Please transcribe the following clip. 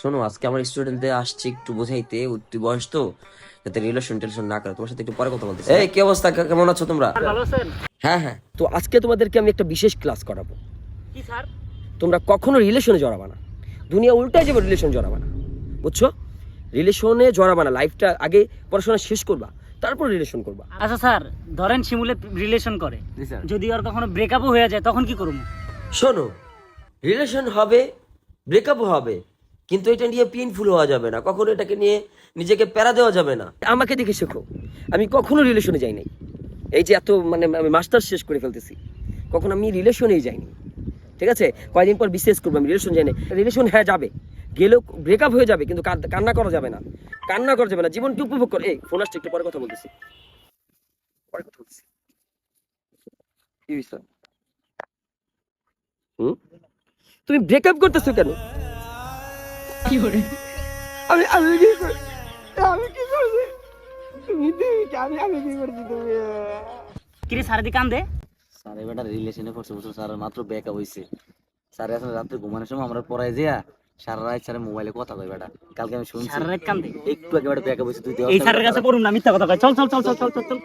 শোনো আজকে আমার স্টুডেন্টদের আসছে একটু বোঝাইতে উঠতি বয়স তো যাতে রিলেশন টেনশন না করে। তোমার সাথে একটু পরে কথা বলতে এই কি অবস্থা? কেমন আছো তোমরা? হ্যাঁ হ্যাঁ। তো আজকে তোমাদেরকে আমি একটা বিশেষ ক্লাস করাবো। কি স্যার? তোমরা কখনো রিলেশনে জড়াবা না। দুনিয়া উল্টায় যাবে রিলেশন জড়াবা না। বুঝছ? রিলেশনে জড়াবা না। লাইফটা আগে পড়াশোনা শেষ করবা তারপর রিলেশন করবা। আচ্ছা স্যার ধরেন শিমুলে রিলেশন করে। যদি আর কখনো ব্রেকআপও হয়ে যায় তখন কি করব? শোনো রিলেশন হবে ব্রেকআপ হবে। কিন্তু এটা নিয়ে পেইনফুল হওয়া যাবে না। কখনো এটাকে নিয়ে নিজেকে প্যারা দেওয়া যাবে না। আমাকে দেখে শেখো। আমি কখনো রিলেশনে যাই নাই। এই যে এত মানে আমি মাস্টার শেষ করে ফেলতেছি। কখনো আমি রিলেশনেই যাইনি। ঠিক আছে? কয়দিন পর বিশেষ করব, আমি রিলেশন যাই না রিলেশন হ্যাঁ যাবে। গেলেও ব্রেকআপ হয়ে যাবে, কিন্তু কান্না করা যাবে না। কান্না করা যাবে না। জীবনকে উপভোগ করে। এই ফোন আসছে, একটু পরে কথা বলতেছি। পরে কথা বলতেছি? হুম? তুমি ব্রেকআপ করতেছো কেন? আমি আমি কি করি? আমি কি করছি? তুমি তুমি আমি আমি কি করছি তুমি? কিরে সারাদি কান্দে স্যার এবার রিলেশনে পড়ছে বুঝছ? স্যার মাত্র ব্যাকআপ হইছে। স্যার আসলে রাত্রে ঘুমানোর সময় আমরা পড়াই দিয়া সারা রাত স্যার মোবাইলে কথা কই বেটা। কালকে আমি শুনছি সারা রাত কান্দে একটু আগে বেটা ব্যাকআপ হইছে তুই এই স্যারের কাছে পড়ুন না মিথ্যা কথা কয়। চল চল চল চল চল চল চল।